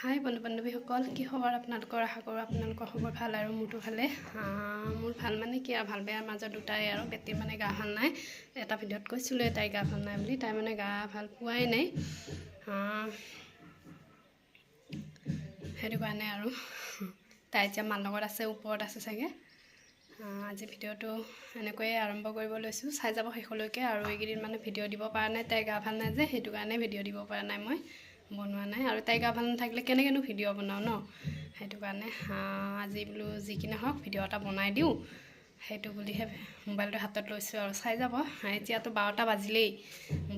হাই বন্ধু বান্ধৱীসকল কি খবৰ আপোনালোকৰ? আশা কৰোঁ আপোনালোকৰ খবৰ ভাল আৰু মোৰতো ভালে মোৰ ভাল মানে কি আৰু ভাল বেয়াৰ মাজত দুটাই আৰু বেটিৰ মানে গা ভাল নাই। এটা ভিডিঅ'ত কৈছিলোঁ তাই গা ভাল নাই বুলি তাই মানে গা ভাল পোৱাই নাই। সেইটো কাৰণে আৰু তাই এতিয়া মাৰ লগত আছে ওপৰত আছে চাগে। আজি ভিডিঅ'টো এনেকৈয়ে আৰম্ভ কৰিব লৈছোঁ চাই যাব শেষলৈকে আৰু এইকেইদিন মানে ভিডিঅ' দিব পৰা নাই তাই গা ভাল নাই যে সেইটো কাৰণে ভিডিঅ' দিব পৰা নাই মই। বনোৱা নাই আৰু তাই গা ভাল নাথাকিলে কেনেকৈনো ভিডিঅ' বনাওঁ ন? সেইটো কাৰণে আজি বোলো যি কি নহওক ভিডিঅ' এটা বনাই দিওঁ। সেইটো বুলিহে মোবাইলটো হাতত লৈছোঁ আৰু চাই যাব। এতিয়াতো বাৰটা বাজিলেই।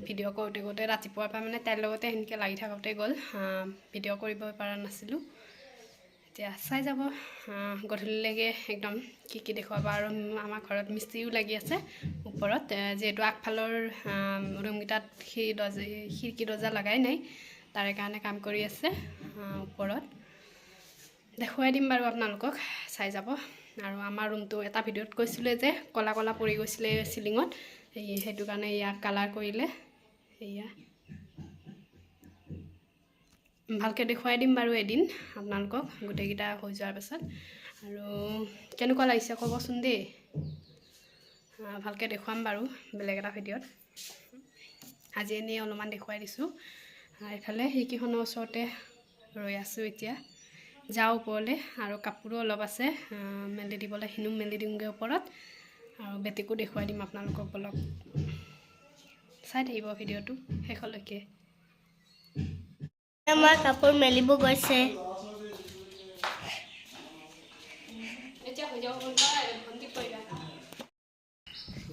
ভিডিঅ' কৰোঁতে কৰোঁতে ৰাতিপুৱাৰ পৰা মানে তাইৰ লগতে সেনেকৈ লাগি থাকোঁতে গ'ল। ভিডিঅ' কৰিব পৰা নাছিলোঁ। এতিয়া চাই যাব গধূলিলৈকে একদম কি কি দেখুৱাব আৰু আমাৰ ঘৰত মিস্ত্ৰীও লাগি আছে ওপৰত। যিহেতু আগফালৰ ৰুমকেইটাত খিৰ দৰ্জা খিৰিকী দৰ্জা লগাই নাই। তাৰে কাৰণে কাম কৰি আছে ওপৰত। দেখুৱাই দিম বাৰু আপোনালোকক চাই যাব। আৰু আমাৰ ৰুমটো এটা ভিডিঅ'ত কৈছিলে যে ক'লা ক'লা পৰি গৈছিলে চিলিঙত এই সেইটো কাৰণে ইয়াক কালাৰ কৰিলে। সেয়া ভালকৈ দেখুৱাই দিম বাৰু এদিন আপোনালোকক গোটেইকেইটা হৈ যোৱাৰ পাছত। আৰু কেনেকুৱা লাগিছে ক'বচোন দেই। ভালকৈ দেখুৱাম বাৰু বেলেগ এটা ভিডিঅ'ত। আজি এনেই অলপমান দেখুৱাই দিছোঁ। এইফালে খিৰিকীখনৰ ওচৰতে ৰৈ আছোঁ এতিয়া। যাওঁ ওপৰলৈ আৰু কাপোৰো অলপ আছে মেলি দিবলৈ সিনো মেলি দিওঁগৈ ওপৰত। আৰু বেটিকো দেখুৱাই দিম আপোনালোকক অলপ। চাই থাকিব ভিডিঅ'টো শেষলৈকে। আমাৰ কাপোৰ মেলিব গৈছে।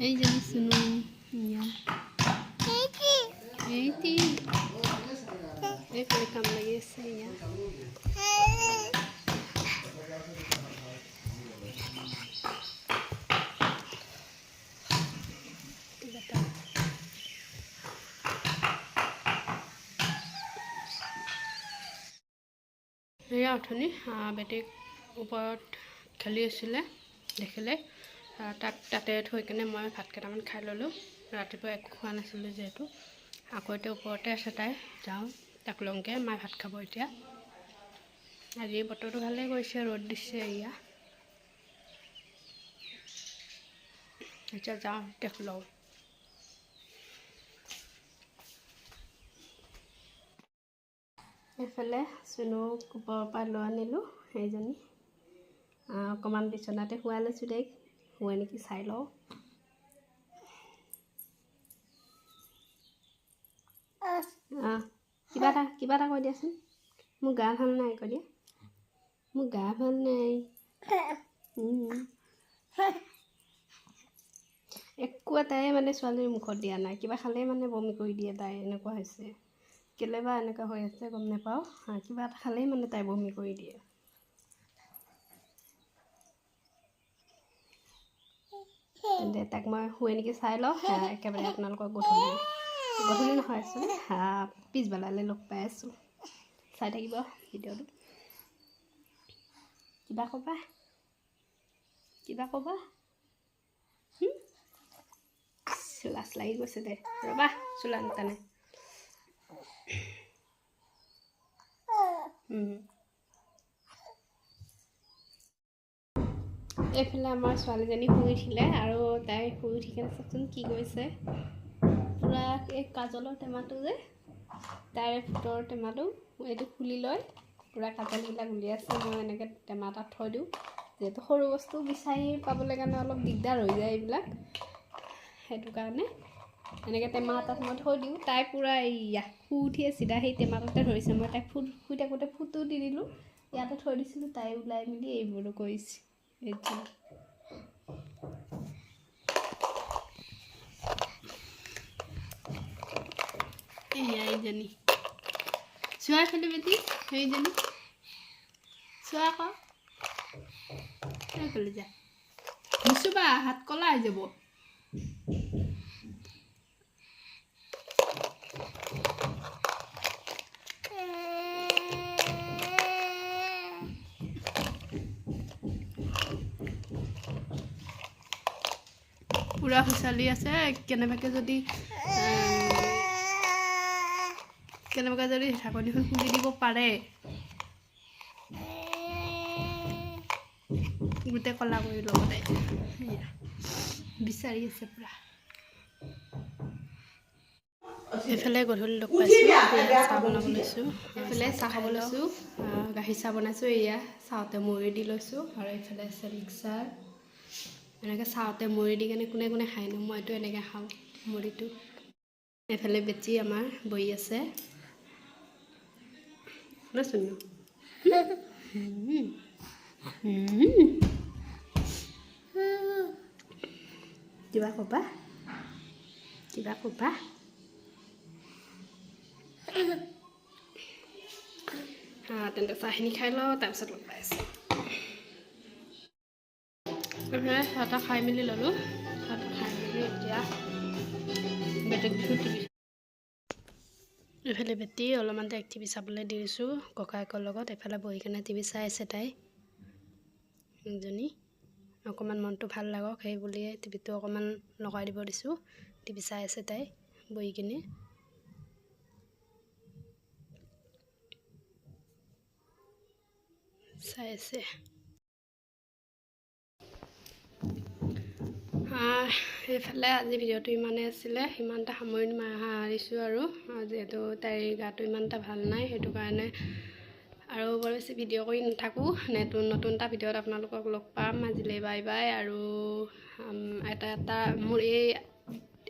এই যদি শুনো এইটি। এইফালে এটা এয়া অথনি বেটীক ওপৰত খেলি আছিলে দেখিলে। তাক তাতে থৈ কেনে মই ভাত কেইটামান খাই ল'লোঁ। ৰাতিপুৱা একো খোৱা নাছিলোঁ যিহেতু। আকৌ এতিয়া ওপৰতে আছে তাই যাওঁ। তাক লওঁগৈ মায়ে ভাত খাব এতিয়া। আজি বতৰটো ভালেই কৰিছে ৰ'দ দিছে এয়া। এতিয়া যাওঁ তাক লওঁ। এইফালে চুনুক ওপৰৰ পৰা লৈ আনিলোঁ সেইজনী। অকণমান বিচনাতে শুৱাই লৈছোঁ দেই শুৱে নেকি চাই লওঁ। আহ, কিবা এটা কিবা এটা কৈ দিয়াচোন। মোৰ গা ভাল নাই কৈ দিয়া। মোৰ গা ভাল নাই। একো এটাই মানে ছোৱালীৰ মুখত দিয়া নাই। কিবা খালেই মানে বমি কৰি দিয়ে তাই এনেকুৱা হৈছে। কেলৈ বা এনেকুৱা হৈ আছে গম নাপাওঁ। আহ, কিবা এটা খালেই মানে তাই বমি কৰি দিয়ে। তেন্তে তাক মই শুৱে নেকি চাই লওঁ। একেবাৰে আপোনালোকক গধূলি। গধূলি নহয় আচলতে পিছবেলালৈ লগ পাই আছোঁ। চাই থাকিব ভিডিঅ'টো। কিবা ক'বা? কিবা ক'বা? লাজ লাগি গৈছে দে। ৰ'বা চোলা নাটানে। এইফালে আমাৰ ছোৱালীজনী শুই উঠিলে আৰু তাই শুই উঠি কেনে চাওকচোন কি কৰিছে। পূৰা এই কাজলৰ টেমাটো যে তাইৰ ভিতৰৰ টেমাটো এইটো খুলি লৈ পূৰা কাজলবিলাক উলিয়াইছে মই এনেকৈ টেমা এটাত থৈ দিওঁ। যিহেতু সৰু বস্তু বিচাৰি পাবলৈ কাৰণে অলপ দিগদাৰ হৈ যায় এইবিলাক। সেইটো কাৰণে এনেকৈ টেমা এটাত মই থৈ দিওঁ। তাই পূৰা এইয়া শুই উঠিয়ে চিধা সেই টেমাটোতে ধৰিছে। মই তাইক ফুট শুই থাকোঁতে ফুটো দি দিলোঁ। ইয়াতে থৈ দিছিলোঁ তাই ওলাই মেলি এইবোৰো কৰিছে। এইটো এয়া এইজনী চোৱা খালি বেটি সেইজনী চোৱা আকৌ এইফালে যা। নুচুবা হাত কলা হৈ যাব। পূৰা খুচালি আছে কেনেবাকৈ যদি এম, কেনেবাকৈ যদি ঢাকনিখন খুলি দিব পাৰে গোটেই কলা কৰি সেয়া বিচাৰি আছে পূৰা এইফালে গধূলি লগ পাইছোঁ চাহ বনাব লৈছোঁ এইফালে চাহ খাব লৈছোঁ গাখীৰ চাহ বনাইছোঁ এয়া চাহতে মুড়ি দি লৈছোঁ আৰু এইফালে আছে মিক্সাৰ এনেকৈ চাহতে মুড়ি দি কেনে কোনে কোনে খায়নো মইতো এনেকৈ খাওঁ মুড়িটো এইফালে বেটি আমাৰ বহি আছে শুনাচোন ন উম। উম। কিবা ক'বা কিবা ক'বা আহ, তেন্তে চাহখিনি খাই লওঁ তাৰপিছত লগ পাই আছোঁ এইফালে চাহ তাহ খাই মেলি ল'লোঁ চাহ তাহ খাই মেলি এতিয়া বেটেক দিছোঁ টিভি এইফালে বেটি অলপমান তাইক টিভি চাবলৈ দিছোঁ। ককায়েকৰ লগত এফালে বহি কেনে টিভি চাই আছে তাই। এজনী অকণমান মনটো ভাল লাগক সেই বুলিয়ে টিভিটো অকণমান লগাই দিব দিছোঁ। টিভি চাই আছে তাই বহি কিনে। চাই আছে। আহ, সেইফালে আজি ভিডিঅ'টো ইমানেই আছিলে সিমানটা সামৰণি মা- মাৰিছোঁ আৰু যিহেতু তাইৰ গাটো ইমান এটা ভাল নাই সেইটো কাৰণে আৰু বৰ বেছি ভিডিঅ' কৰি নাথাকোঁ নতুন নতুন এটা ভিডিঅ'ত আপোনালোকক লগ পাম আজিলৈ বাই বাই আৰু এটা এটা মোৰ এই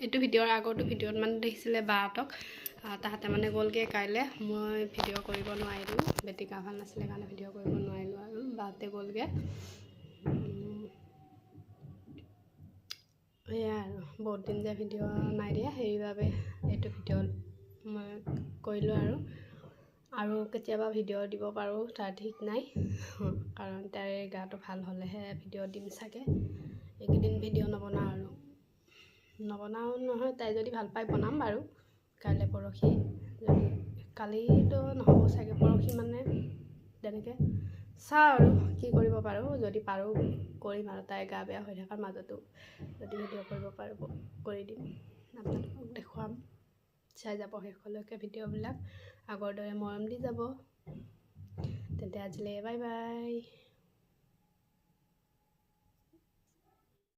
এইটো ভিডিঅ'ৰ আগৰটো ভিডিঅ'ত মানে দেখিছিলে বাহঁতক তাহাঁতে মানে গ'লগৈ কাইলৈ মই ভিডিঅ' কৰিব নোৱাৰিলোঁ বেটি গা ভাল নাছিলে কাৰণে ভিডিঅ' কৰিব নোৱাৰিলোঁ আৰু বাহঁতে গ'লগৈ। এয়াই আৰু বহুত দিন যে ভিডিঅ' নাই দিয়া সেইবাবে এইটো ভিডিঅ' মই কৰিলোঁ আৰু। আৰু কেতিয়াবা ভিডিঅ' দিব পাৰোঁ তাৰ ঠিক নাই। কাৰণ তাইৰ গাটো ভাল হ'লেহে ভিডিঅ' দিম চাগে। এইকেইদিন ভিডিঅ' নবনাওঁ আৰু। নবনাওঁ নহয় তাই যদি ভাল পায় বনাম বাৰু কাইলৈ পৰহি। যদি কালিতো নহ'ব চাগে পৰহি মানে তেনেকৈ। চাওঁ আৰু কি কৰিব পাৰোঁ যদি পাৰোঁ কৰিম আৰু তাই গা বেয়া হৈ থকাৰ মাজতো। যদি ভিডিঅ' কৰিব পাৰোঁ কৰি দিম। আপোনালোকক দেখুৱাম চাই যাব শেষলৈকে ভিডিঅ'বিলাক। আগৰ দৰে মৰম দি যাব। তেন্তে আজিলৈ বাই বাই।